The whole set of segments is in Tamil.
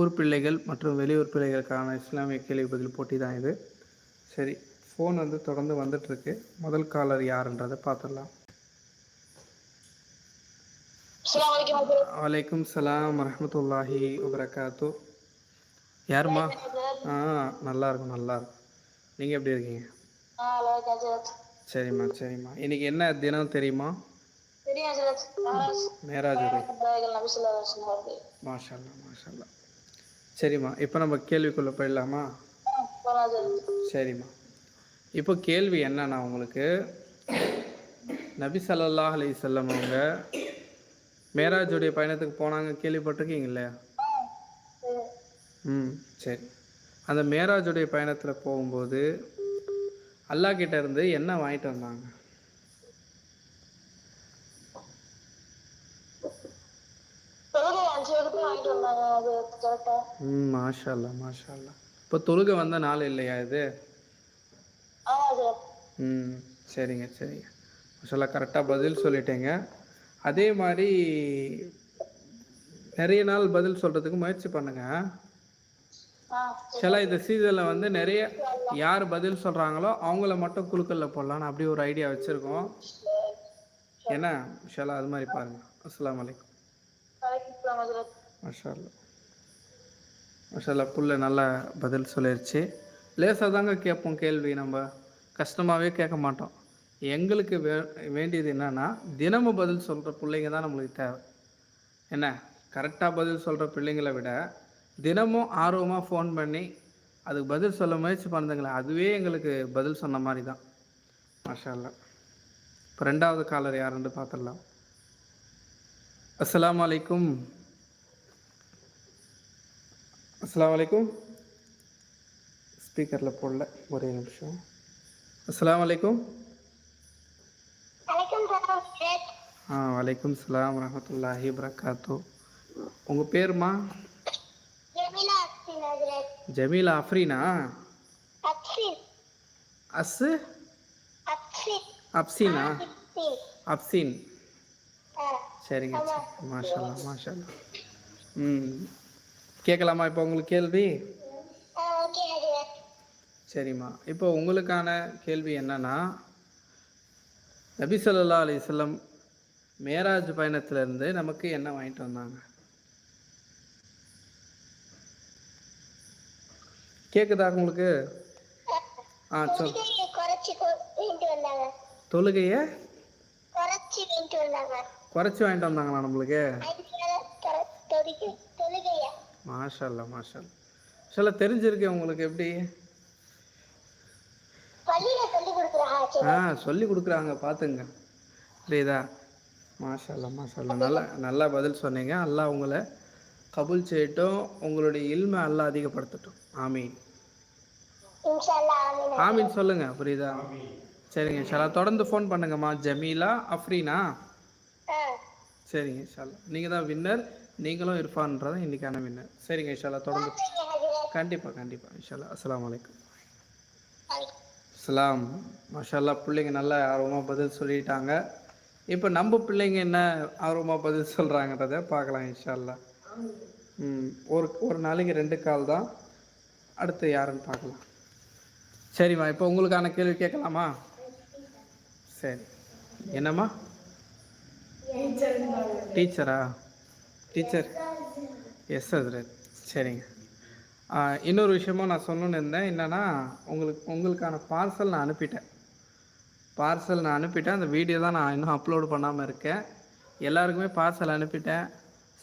ஊர் பிள்ளைகள் மற்றும் வெளியூர் பிள்ளைகளுக்கான இஸ்லாமிய கேள்வி பதில் போட்டி தான் இது. சரி ஃபோன் வந்து தொடர்ந்து வந்துட்டுருக்கு. முதல் காலர் யாருன்றதை பார்த்துடலாம். வலைக்கும் சலாம் வரமத்துல்லாஹி வபரகாத்து. யாரும்மா? ஆ நல்லா இருக்கும் நல்லா இருக்கும். நீங்கள் எப்படி இருக்கீங்க. சரிம்மா சரிம்மா. இன்னைக்கு என்ன தினம் தெரியுமா. மேராஜ். மேராஜுடைய நாயகன் சரிம்மா இப்போ நம்ம கேள்விக்குள்ளே போயிடலாமா? சரிம்மா. இப்போ கேள்வி என்னன்னா உங்களுக்கு நபி ஸல்லல்லாஹு அலி செல்லம் அவங்க மேராஜுடைய பயணத்துக்கு போனாங்க கேள்விப்பட்டிருக்கீங்க இல்லையா? ம் சரி. அந்த மேராஜுடைய பயணத்தில் போகும்போது அல்லாஹ் கிட்ட இருந்து என்ன வாங்கிட்டு வந்தாங்க தொழுகை அஞ்சு வகுப்பு வாங்கிட்டு வந்தாங்க ஹஜரத், கரெக்டா? ம் மாஷால்லா இப்போ தொழுகை வந்த நாள் இல்லையா இது? ம் சரிங்க சரிங்க. மாஷால்லா கரெக்டாக பதில் சொல்லிட்டேங்க. அதே மாதிரி நிறைய நாள் பதில் சொல்கிறதுக்கு முயற்சி பண்ணுங்க. சில இந்த சீசனில் வந்து நிறைய யார் பதில் சொல்கிறாங்களோ அவங்கள மட்டும் குழுக்களில் போடலான்னு அப்படி ஒரு ஐடியா வச்சுருக்கோம். என்ன? ஷலா அது மாதிரி பாருங்கள் அஸ்லாம் வலைக்கம் ஸலாம் ஹஜரத். புள்ள நல்லா பதில் சொல்லிருச்சு. லேசாக தாங்க கேட்போம் கேள்வி. நம்ம கஷ்டமாகவே கேட்க மாட்டோம். எங்களுக்கு வே வேண்டியது என்னன்னா தினமும் பதில் சொல்கிற பிள்ளைங்க தான் நம்மளுக்கு தேவை. என்ன? கரெக்டாக பதில் சொல்கிற பிள்ளைங்களை விட தினமும் ஆர்வமாக ஃபோன் பண்ணி அதுக்கு பதில் சொல்ல முயற்சி பண்ணுதுங்களே அதுவே எங்களுக்கு பதில் சொன்ன மாதிரி தான். மாஷா இப்போ ரெண்டாவது காலர் யாருன்னு பார்த்துடலாம். அஸ்லாம் வலைக்கும் அஸ்ஸலாமு அலைக்கும் ஸ்பீக்கரில் போடல ஒரே நிமிஷம். அஸ்ஸலாமு அலைக்கும் வலைக்கும். ஆ வலைக்கும் சலாம் வரமத்துல்லாஹி வரகாத்து உங்கள் பேருமா? ஜமீலா அஃப்ரீனா அக்ஸின். அஸ் அக்ஸின். அப்சீனா. அப்சீன். ஆ, சரிங்க சரி மாஷல்லா மாஷல்லா. ம். கேட்கலாமா இப்போ உங்களுக்கு கேள்வி. சரிம்மா. இப்போ உங்களுக்கான கேள்வி என்னன்னா நபி ஸல்லல்லாஹு அலைஹி வஸல்லம் மேராஜ் பயணத்திலிருந்து நமக்கு என்ன வாங்கிட்டு வந்தாங்க? கேக்குதா உங்களுக்கு? ஆ சொல். தொழுகையை குறைச்சி வாங்கிட்டு வந்தாங்களா நம்மளுக்கு? மாஷல்லா மாஷல்லா சில தெரிஞ்சிருக்கு உங்களுக்கு எப்படி? ஆ சொல்லி கொடுக்குறாங்க பார்த்துங்க. புரியுதா? மாஷல்லா மாஷல்லா நல்லா நல்லா பதில் சொன்னீங்க. அல்லாஹ் உங்களை கபூல் செய்யட்டும் உங்களுடைய இல்மை அல்லாஹ் அதிகப்படுத்தட்டும். ஆமீன். ஆமீன் சொல்லுங்க புரியுதா? சரிங்க இன்ஷால்லா தொடர்ந்து ஃபோன் பண்ணுங்கம்மா. ஜமீலா அஃப்ரீனா? சரிங்க இன்ஷால்லா நீங்கள் தான் வின்னர் நீங்களும் இர்ஃபான்றதான் இன்றைக்கான வின்னர் சரிங்க இன்ஷால்லா தொடர்ந்து. கண்டிப்பாக கண்டிப்பாக அஸ்ஸலாமு அலைக்கும். வலைக்கும் சலாம் மாஷல்லா பிள்ளைங்க நல்லா ஆர்வமாக பதில் சொல்லிட்டாங்க. இப்போ நம்ம பிள்ளைங்க என்ன ஆர்வமாக பதில் சொல்கிறாங்கன்றத பார்க்கலாம் இன்ஷால்லா ம் ஒரு ஒரு நாளைக்கு ரெண்டு கால் தான். அடுத்து யாருன்னு பார்க்கலாம். சரிம்மா இப்போ உங்களுக்கான கேள்வி கேட்கலாமா? சரி. என்னம்மா? டீச்சரா டீச்சர் எஸ் ஹசரத் சரிங்க. இன்னொரு விஷயமும் நான் சொல்லணுன்னு இருந்தேன். என்னென்னா உங்களுக்கு உங்களுக்கான பார்சல் நான் அனுப்பிட்டேன். பார்சல் நான் அனுப்பிட்டேன். அந்த வீடியோ தான் நான் இன்னும் அப்லோடு பண்ணாமல் இருக்கேன். எல்லாருக்குமே பார்சல் அனுப்பிட்டேன்.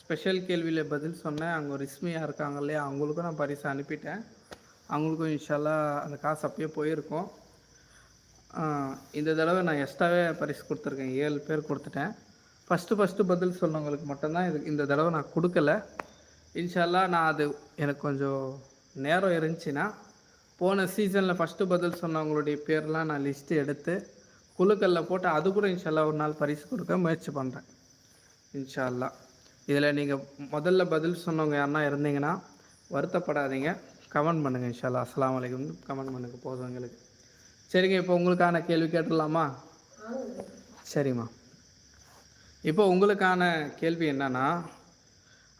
ஸ்பெஷல் கேள்வியில் பதில் சொன்னேன். அவங்க ரிஸ்மியாக இருக்காங்க இல்லையா? அவங்களுக்கும் நான் பரிசு அனுப்பிட்டேன். அவங்களுக்கும் இன்ஷால்லா அந்த காசு அப்பயே போயிருக்கும். இந்த தடவை நான் எக்ஸ்ட்ராவே பரிசு கொடுத்துருக்கேன். ஏழு பேர் கொடுத்துட்டேன். ஃபஸ்ட்டு ஃபஸ்ட்டு பதில் சொன்னவங்களுக்கு மட்டும்தான் இது இந்த தடவை நான் கொடுக்கல. இன்ஷால்லா நான் அது எனக்கு கொஞ்சம் நேரம் இருந்துச்சுன்னா போன சீசனில் ஃபஸ்ட்டு பதில் சொன்னவங்களுடைய பேர்லாம் நான் லிஸ்ட்டு எடுத்து குழுக்களில் போட்டு அது கூட இன்ஷால்லா ஒரு நாள் பரிசு கொடுக்க முயற்சி பண்ணுறேன் இன்ஷால்லா. இதில் நீங்கள் முதல்ல பதில் சொன்னவங்க யாருன்னா இருந்தீங்கன்னா வருத்தப்படாதீங்க. கமெண்ட் பண்ணுங்கள் இன்ஷால்லா. அஸ்ஸலாமு அலைக்கும். கமெண்ட் பண்ணுங்கள் போதும் எங்களுக்கு. சரிங்க இப்போ உங்களுக்கான கேள்வி கேட்டுடலாமா? சரிம்மா. இப்போ உங்களுக்கான கேள்வி என்னன்னா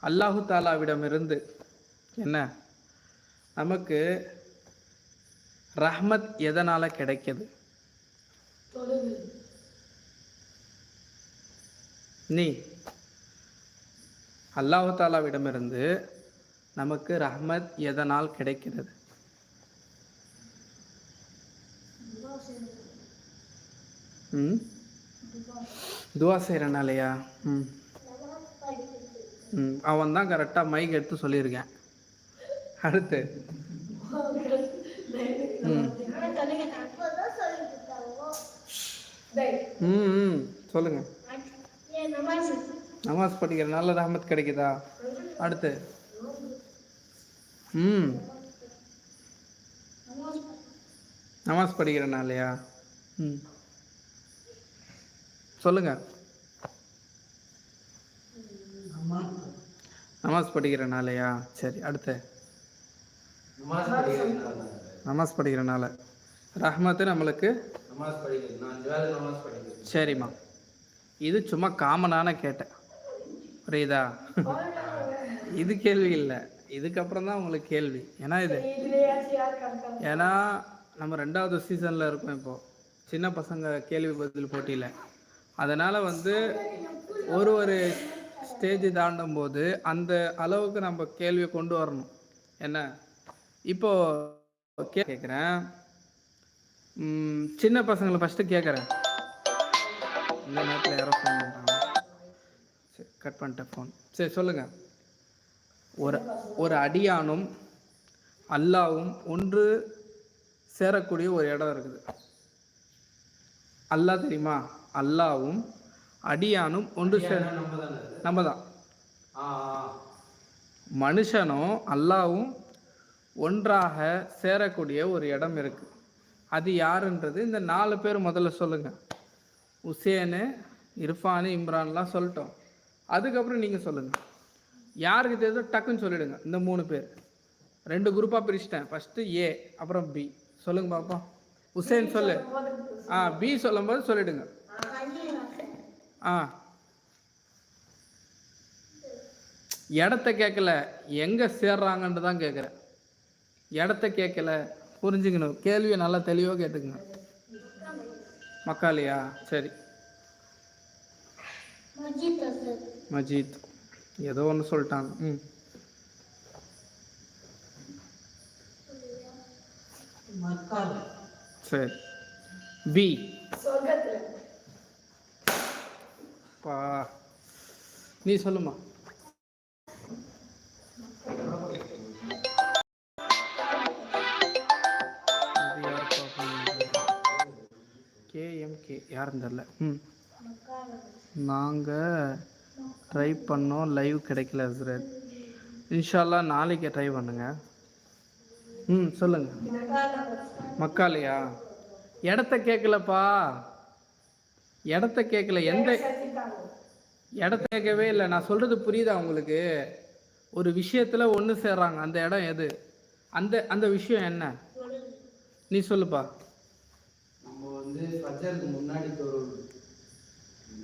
அல்லாஹு தாலாவிடமிருந்து என்ன? நமக்கு ரஹ்மத் எதனால் கிடைக்கிது? நீ அல்லாஹு தாலாவிடமிருந்து நமக்கு ரஹ்மத் எதனால் கிடைக்கிறது? ம்? துவா செய்கிறனாலையா ம். ம் அவன் தான் கரெக்டாக மைக் எடுத்து சொல்லியிருக்கேன். அடுத்து. ம். ம் ம் சொல்லுங்கள் நமாஸ் நல்ல ரஹமத் கிடைக்குதா? அடுத்து. ம். நமாஸ் படிக்கிறனாலயா? ம். சொல்லுங்க. நமாஸ். படிக்கிறனாலயா? சரி அடுத்து. நமாஸ் நமாஸ் படிக்கிறனால. ரஹ்மத்து நம்மளுக்கு சரிம்மா. இது சும்மா காமனான கேட்டேன் புரியுதா? இது கேள்வி இல்லை. இதுக்கப்புறம் தான் உங்களுக்கு கேள்வி. ஏன்னா இது ஏன்னா நம்ம ரெண்டாவது சீசனில் இருக்கோம் இப்போ. சின்ன பசங்க கேள்வி பதில் போட்டியில். அதனால் வந்து ஒரு ஒரு ஸ்டேஜ் தாண்டும் போது அந்த அளவுக்கு நம்ம கேள்வியை கொண்டு வரணும். என்ன? இப்போ கேட்குறேன் சின்ன பசங்களை ஃபஸ்ட்டு கேட்குறேன் இந்த நேரத்தில் யாரோ ஃபோன் பண்ணுறாங்க சரி கட் பண்ணிட்டேன் ஃபோன் சரி சொல்லுங்கள் ஒரு ஒரு அடியானும் அல்லாவும் ஒன்று சேரக்கூடிய ஒரு இடம் இருக்குது. அல்லாஹ் தெரியுமா? அல்லாவும் அடியானும் ஒன்று சேர நம்ம தானே. மனுஷனும் அல்லாவும் ஒன்றாக சேரக்கூடிய ஒரு இடம் இருக்கு. அது யாருன்றது இந்த நாலு பேர் முதல்ல சொல்லுங்க. உசேனு இர்ஃபானு இம்ரான்லாம் சொல்லிட்டோம். அதுக்கப்புறம் நீங்கள் சொல்லுங்க. யாருக்கு தெரியுதோ டக்குன்னு சொல்லிடுங்க இந்த மூணு பேர். ரெண்டு குரூப்பாக பிரிச்சிட்டேன். ஃபஸ்ட்டு ஏ அப்புறம் பி சொல்லுங்க பாப்போம். உசேன் சொல்லு. ஆ பி சொல்லும்போது சொல்லிடுங்க. ஆ. இடத்த கேட்கல எங்கே சேர்றாங்கன்னு தான் கேட்குறேன் இடத்த கேட்கல புரிஞ்சுக்கணும். கேள்வியை நல்லா தெளிவாக கேட்டுக்குங்க. மக்காலியா சரி. மஜீத் ஏதோ ஒன்று சொல்லிட்டாங்க ம். சரி. பி. பா நீ சொல்லுமா. கேஎம்கே. யாருன்னு தெரில ம். நாங்கள் ட்ரை பண்ணோம். லைவ் கிடைக்கல சார் இன்ஷால்லா நாளைக்கு ட்ரை பண்ணுங்க. ம் சொல்லுங்கள் மக்காலையா? இடத்த கேட்கலப்பா. இடத்த கேட்கல எந்த இடத்த கேட்கவே இல்லை. நான் சொல்றது புரியுதா உங்களுக்கு? ஒரு விஷயத்துல ஒன்று சேர்றாங்க. அந்த இடம் எது? அந்த அந்த விஷயம் என்ன? நீ சொல்லுப்பா. நம்ம வந்து ஃபஜருக்கு முன்னாடி ஒரு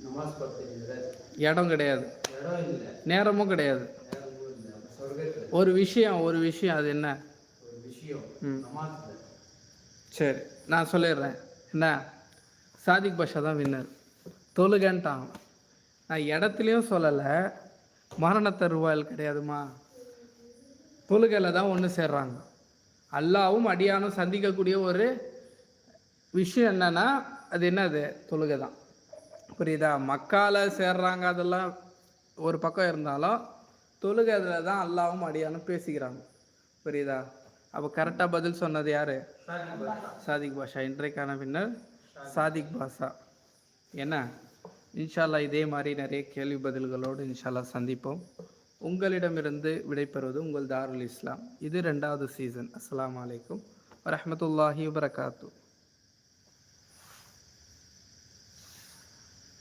நமாஸ் படுத்துறது இடம் கிடையாது. இடம் இல்லை. நேரமும் கிடையாது. ஒரு விஷயம் ஒரு விஷயம் அது என்ன? சரி நான் சொல்லிடுறேன். என்ன? சாதிக் பாஷா தான் வின்னர் தொழுகன்ட்டான். நான் இடத்துலையும் சொல்லலை. மரண தருவாயில் கிடையாதுமா? தொழுகையில் தான் ஒன்று சேர்றாங்க. அல்லாவும் அடியானும் சந்திக்கக்கூடிய ஒரு விஷயம் என்னன்னா அது என்னது? தொழுகை தான். புரியுதா? மக்கால சேர்றாங்க அதெல்லாம் ஒரு பக்கம் இருந்தாலும் தொழுகை அதில் தான் அல்லாவும் அடியானும் பேசிக்கிறாங்க. புரியுதா? அப்போ கரெக்டாக பதில் சொன்னது யாரு? சாதிக் பாஷா. இன்றைக்கான பின்னர் சாதிக் பாஷா. என்ன? இன்ஷால்லா இதே மாதிரி நிறைய கேள்வி பதில்களோடு இன்ஷால்லா சந்திப்போம். உங்களிடமிருந்து விடைபெறுவது உங்கள் தாருல் இஸ்லாம். இது ரெண்டாவது சீசன். அஸ்லாம் அலைக்கும் வரமத்துல்லாஹி வரகாத்தூ